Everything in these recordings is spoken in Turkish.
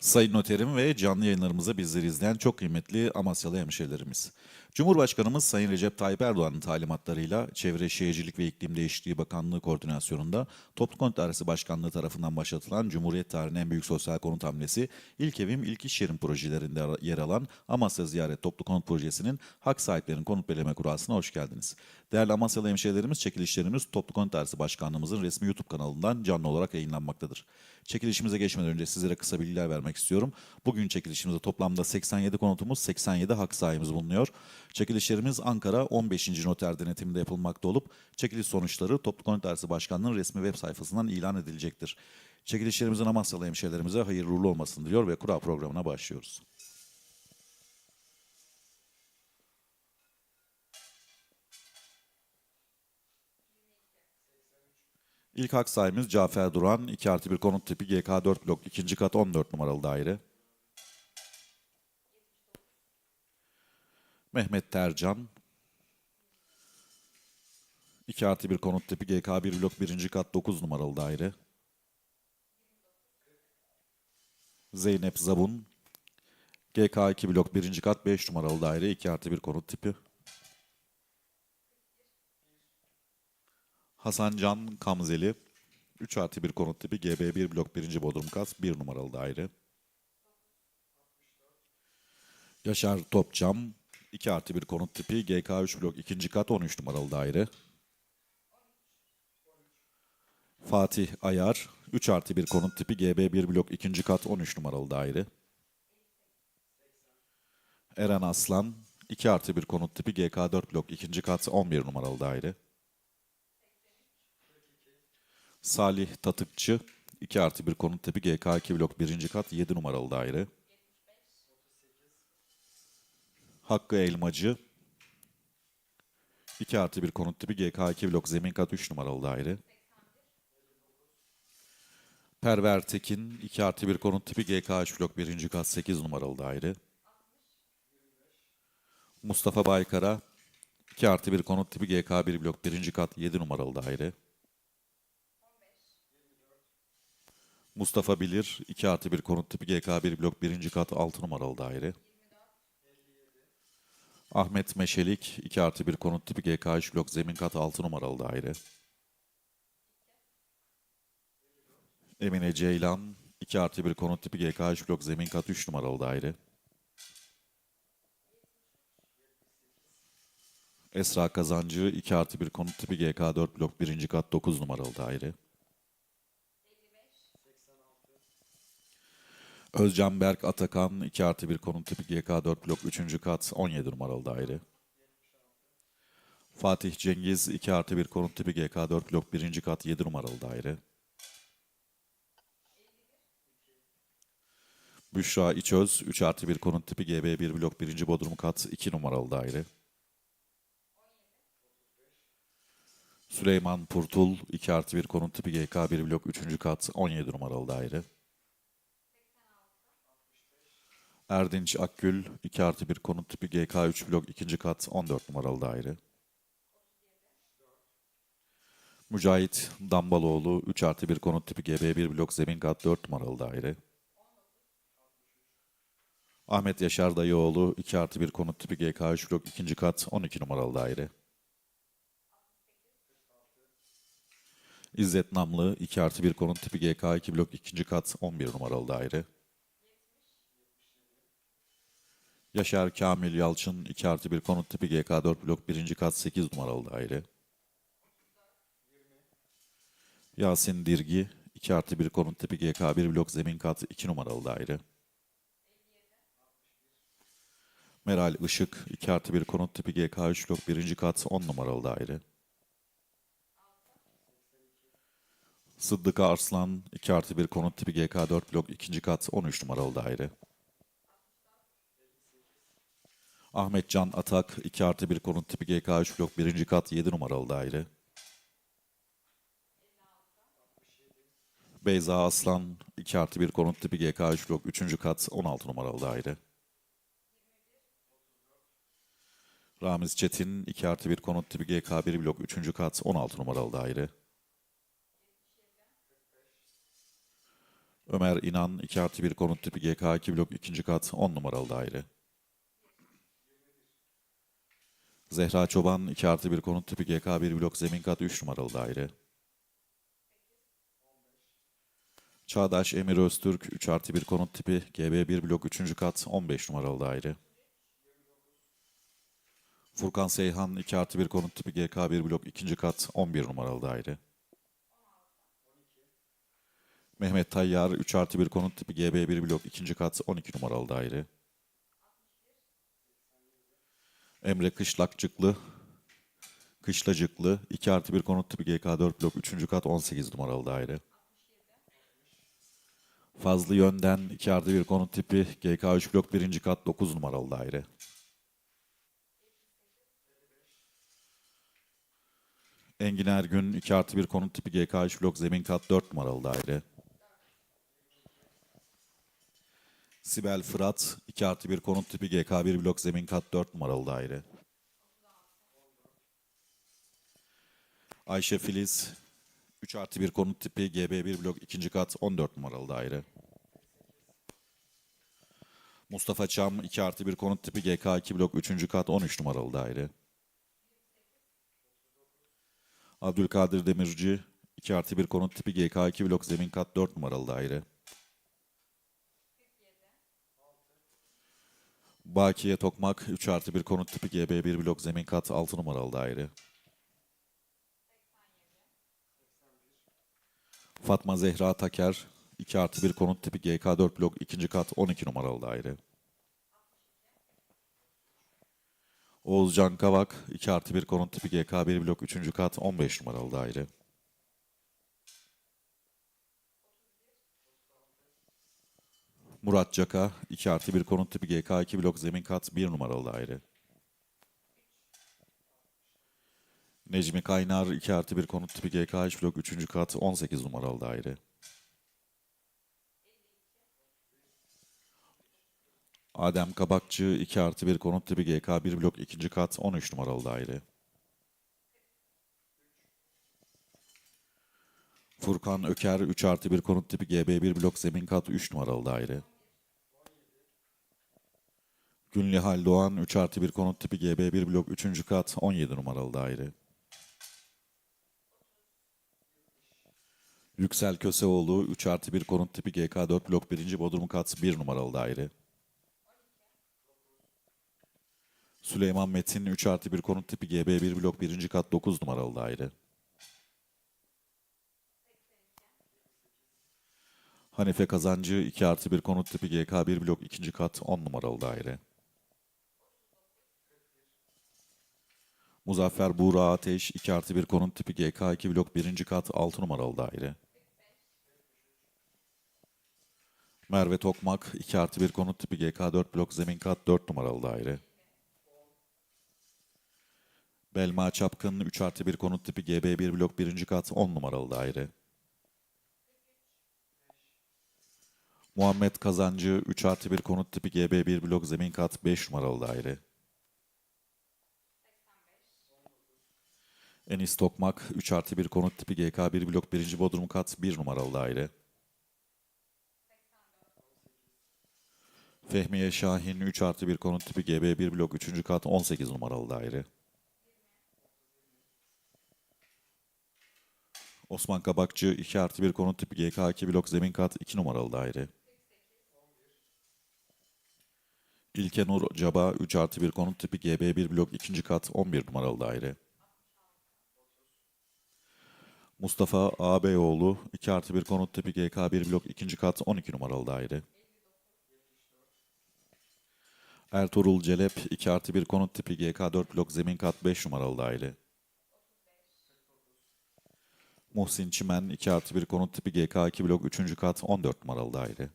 Sayın Noterim ve canlı yayınlarımızda bizleri izleyen çok kıymetli Amasyalı hemşehrilerimiz. Cumhurbaşkanımız Sayın Recep Tayyip Erdoğan'ın talimatlarıyla Çevre Şehircilik ve İklim Değişikliği Bakanlığı koordinasyonunda Toplu Konut Dairesi Başkanlığı tarafından başlatılan Cumhuriyet tarihinin en büyük sosyal konut hamlesi İlk Evim İlk İş Yerim projelerinde yer alan Amasya Ziyaret Toplu Konut Projesi'nin hak sahiplerinin konut belirleme kurasına hoş geldiniz. Değerli Amasyalı hemşehrilerimiz çekilişlerimiz Toplu Konut Dairesi Başkanlığımızın resmi YouTube kanalından canlı olarak yayınlanmaktadır. Çekilişimize geçmeden önce sizlere kısa bilgiler vermek istiyorum. Bugün çekilişimizde toplamda 87 konutumuz, 87 hak sahibimiz bulunuyor. Çekilişlerimiz Ankara 15. Noter denetiminde yapılmakta olup çekiliş sonuçları Toplu Konut Dairesi Başkanlığı'nın resmi web sayfasından ilan edilecektir. Çekilişlerimizin Amasyalı hemşehrilerimize hayırlı uğurlu olmasını diliyor ve kura programına başlıyoruz. İlk hak sahibimiz Cafer Duran, 2 artı 1 konut tipi GK4 blok 2. kat 14 numaralı daire. Mehmet Tercan, 2 artı 1 konut tipi GK1 blok 1. kat 9 numaralı daire. Zeynep Zabun, GK2 blok 1. kat 5 numaralı daire 2 artı 1 konut tipi. Hasan Can Kamzeli, 3 artı 1 konut tipi GB1 blok 1. bodrum kat 1 numaralı daire. Yaşar Topçam, 2 artı 1 konut tipi GK3 blok 2. kat 13 numaralı daire. Fatih Ayar, 3 artı 1 konut tipi GB1 blok 2. kat 13 numaralı daire. Eren Aslan, 2 artı 1 konut tipi GK4 blok 2. kat 11 numaralı daire. Salih Tatıkçı, 2 artı 1 konut tipi GK2 blok 1. kat 7 numaralı daire. Hakkı Elmacı, 2 artı 1 konut tipi GK2 blok zemin kat 3 numaralı daire. Perver Tekin, 2 artı 1 konut tipi GK3 blok 1. kat 8 numaralı daire. Mustafa Baykara, 2 artı 1 konut tipi GK1 blok 1. kat 7 numaralı daire. Mustafa Bilir, 2 artı 1 konut tipi GK1 blok 1. kat 6 numaralı daire. Ahmet Meşelik, 2 artı 1 konut tipi GK3 blok zemin kat 6 numaralı daire. Emine Ceylan, 2 artı 1 konut tipi GK3 blok zemin kat 3 numaralı daire. Esra Kazancı, 2 artı 1 konut tipi GK4 blok 1. kat 9 numaralı daire. Özcan Berk Atakan, 2 artı 1 konut tipi GK4 blok 3. kat 17 numaralı daire. Fatih Cengiz, 2 artı 1 konut tipi GK4 blok 1. kat 7 numaralı daire. Büşra İçöz, 3 artı 1 konut tipi GB1 blok 1. bodrum kat 2 numaralı daire. Süleyman Purtul, 2 artı 1 konut tipi GK1 blok 3. kat 17 numaralı daire. Erdinç Akgül, 2 artı 1 konut tipi GK3 blok 2. kat 14 numaralı daire. Mücahit Dambaloğlu, 3 artı 1 konut tipi GB1 blok zemin kat 4 numaralı daire. Ahmet Yaşar Dayıoğlu, 2 artı 1 konut tipi GK3 blok 2. kat 12 numaralı daire. İzzet Namlı, 2 artı 1 konut tipi GK2 blok 2. kat 11 numaralı daire. Yaşar Kamil Yalçın, 2 artı 1 konut tipi GK4 blok 1. kat 8 numaralı daire. Yasin Dirgi, 2 artı 1 konut tipi GK1 blok zemin kat 2 numaralı daire. Meral Işık, 2 artı 1 konut tipi GK3 blok 1. kat 10 numaralı daire. Sıddık Arslan, 2 artı 1 konut tipi GK4 blok 2. kat 13 numaralı daire. Ahmet Can Atak, 2 artı 1 konut tipi GK3 blok 1. kat 7 numaralı daire. Beyza Aslan, 2 artı 1 konut tipi GK3 blok 3. kat 16 numaralı daire. Ramiz Çetin, 2 artı 1 konut tipi GK1 blok 3. kat 16 numaralı daire. Ömer İnan 2 artı 1 konut tipi GK2 blok 2. kat 10 numaralı daire. Zehra Çoban 2 artı 1 konut tipi GK1 blok zemin kat 3 numaralı daire. Çağdaş Emir Öztürk 3 artı 1 konut tipi GB1 blok 3. kat 15 numaralı daire. Furkan Seyhan 2 artı 1 konut tipi GK1 blok 2. kat 11 numaralı daire. Mehmet Tayyar 3 artı 1 konut tipi GB1 blok 2. kat 12 numaralı daire. Emre Kışlakçıklı Kışlacıklı 2 artı 1 konut tipi GK4 blok 3. kat 18 numaralı daire. Fazlı Yönden 2 artı 1 konut tipi GK3 blok 1. kat 9 numaralı daire. Engin Ergün 2 artı 1 konut tipi GK3 blok zemin kat 4 numaralı daire. Sibel Fırat 2 artı 1 konut tipi GK1 blok zemin kat 4 numaralı daire. Ayşe Filiz 3 artı 1 konut tipi GB1 blok 2. kat 14 numaralı daire. Mustafa Çam 2 artı 1 konut tipi GK2 blok 3. kat 13 numaralı daire. Abdülkadir Demirci 2 artı 1 konut tipi GK2 blok zemin kat 4 numaralı daire. Bakiye Tokmak 3 artı 1 konut tipi GB1 blok zemin kat 6 numaralı daire. Fatma Zehra Taker 2 artı 1 konut tipi GK4 blok 2. kat 12 numaralı daire. Oğuzcan Kavak 2 artı 1 konut tipi GK1 blok 3. kat 15 numaralı daire. Murat Caka 2 artı 1 konut tipi GK2 blok zemin kat 1 numaralı daire. Necmi Kaynar 2 artı 1 konut tipi GK3 blok 3. kat 18 numaralı daire. Adem Kabakçı 2 artı 1 konut tipi GK1 blok 2. kat 13 numaralı daire. Furkan Öker 3 artı 1 konut tipi GB1 blok zemin kat 3 numaralı daire. Günlihal Doğan 3 artı 1 konut tipi GB1 blok 3. kat 17 numaralı daire. Yüksel Köseoğlu 3 artı 1 konut tipi GK4 blok 1. Bodrum kat 1 numaralı daire. Süleyman Metin 3 artı 1 konut tipi GB1 blok 1. kat 9 numaralı daire. Hanife Kazancı 2 artı 1 konut tipi GK1 blok 2. kat 10 numaralı daire. Muzaffer Buğra Ateş 2 artı 1 konut tipi GK2 blok 1. kat 6 numaralı daire. Merve Tokmak 2 artı 1 konut tipi GK4 blok zemin kat 4 numaralı daire. Belma Çapkın 3 artı 1 konut tipi GB1 blok 1. kat 10 numaralı daire. Muhammed Kazancı 3 artı 1 konut tipi GB1 blok zemin kat 5 numaralı daire. Enis Tokmak 3 artı 1 konut tipi GK1 blok 1. Bodrum kat 1 numaralı daire. Fehmiye Şahin 3 artı 1 konut tipi GB1 blok 3. kat 18 numaralı daire. Osman Kabakçı 2 artı 1 konut tipi GK2 blok zemin kat 2 numaralı daire. İlke Nur Caba 3 artı 1 konut tipi GB1 blok 2. kat 11 numaralı daire. Mustafa Ağabeyoğlu 2 artı 1 konut tipi GK1 blok 2. kat 12 numaralı daire. Ertuğrul Celep 2 artı 1 konut tipi GK4 blok zemin kat 5 numaralı daire. Muhsin Çimen 2 artı 1 konut tipi GK2 blok 3. kat 14 numaralı daire.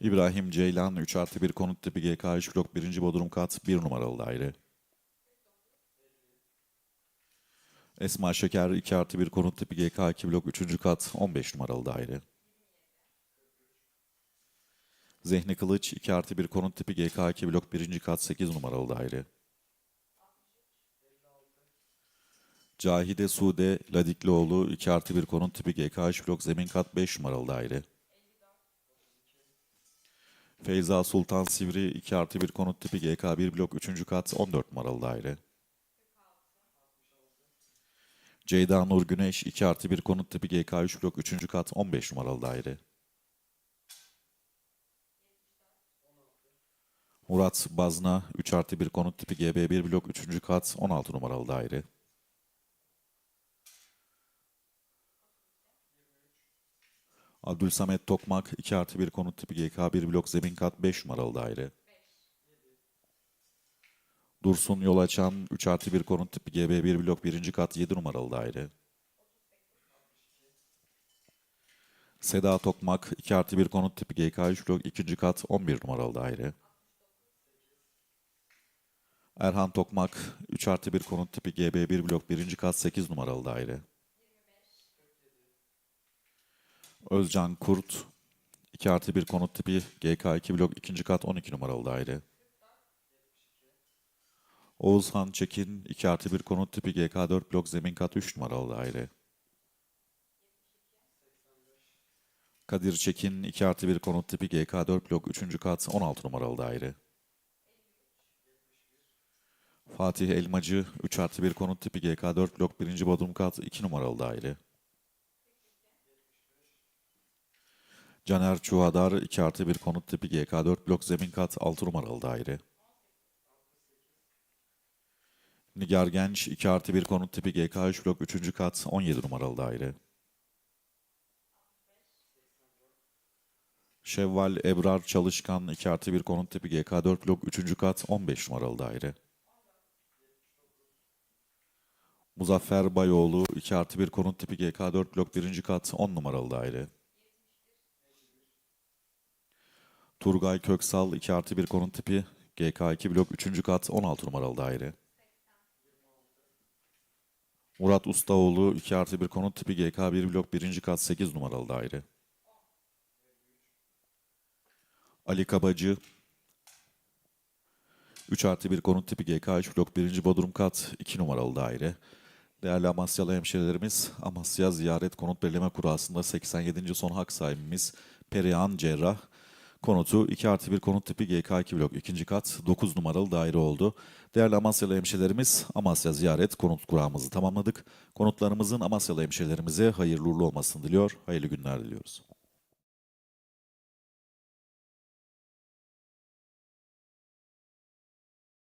İbrahim Ceylan 3 artı 1 konut tipi GK3 blok 1. bodrum kat 1 numaralı daire. Esma Şeker 2 artı 1 konut tipi GK2 blok 3. kat 15 numaralı daire. Zehni Kılıç 2 artı 1 konut tipi GK2 blok 1. kat 8 numaralı daire. Cahide Sude Ladiklioğlu 2 artı 1 konut tipi GKH blok zemin kat 5 numaralı daire. Feyza Sultan Sivri 2 artı 1 konut tipi GK1 blok 3. kat 14 numaralı daire. Ceyda Nur Güneş 2 artı 1 konut tipi GK3 blok 3. kat 15 numaralı daire. Murat Bazna 3 artı 1 konut tipi GB1 blok 3. kat 16 numaralı daire. Abdülsamet Tokmak 2 artı 1 konut tipi GK1 blok zemin kat 5 numaralı daire. Dursun Yol Açan 3 artı 1 konut tipi GB1 blok 1. kat 7 numaralı daire. Seda Tokmak 2 artı 1 konut tipi GK3 blok 2. kat 11 numaralı daire. Erhan Tokmak 3 artı 1 konut tipi GB1 blok 1. kat 8 numaralı daire. Özcan Kurt 2 artı 1 konut tipi GK2 blok 2. kat 12 numaralı daire. Oğuzhan Çekin 2 artı 1 konut tipi GK4 blok zemin kat 3 numaralı daire. Kadir Çekin 2 artı 1 konut tipi GK4 blok 3. kat 16 numaralı daire. Fatih Elmacı 3 artı 1 konut tipi GK4 blok 1. bodrum kat 2 numaralı daire. Caner Çuhadar 2 artı 1 konut tipi GK4 blok zemin kat 6 numaralı daire. Nigar Genç 2 artı 1 konut tipi GK3 blok 3. kat 17 numaralı daire. Şevval Ebrar Çalışkan 2 artı 1 konut tipi GK4 blok 3. kat 15 numaralı daire. Muzaffer Bayoğlu 2 artı 1 konut tipi GK4 blok 1. kat 10 numaralı daire. Turgay Köksal 2 artı 1 konut tipi GK2 blok 3. kat 16 numaralı daire. Murat Ustaoğlu 2 artı 1 konut tipi GK1 blok 1. kat 8 numaralı daire. Ali Kabacı 3 artı 1 konut tipi GK3 blok 1. bodrum kat 2 numaralı daire. Değerli Amasyalı hemşehrilerimiz, Amasya Ziyaret Konut Belirleme Kurası'nda 87. son hak sahibimiz Perihan Cerrah, konutu 2 artı 1 konut tipi GK2 blok 2. kat 9 numaralı daire oldu. Değerli Amasyalı hemşehrilerimiz, Amasya Ziyaret Konut Kurağımızı tamamladık. Konutlarımızın Amasyalı hemşehrilerimize hayırlı uğurlu olmasını diliyor, hayırlı günler diliyoruz.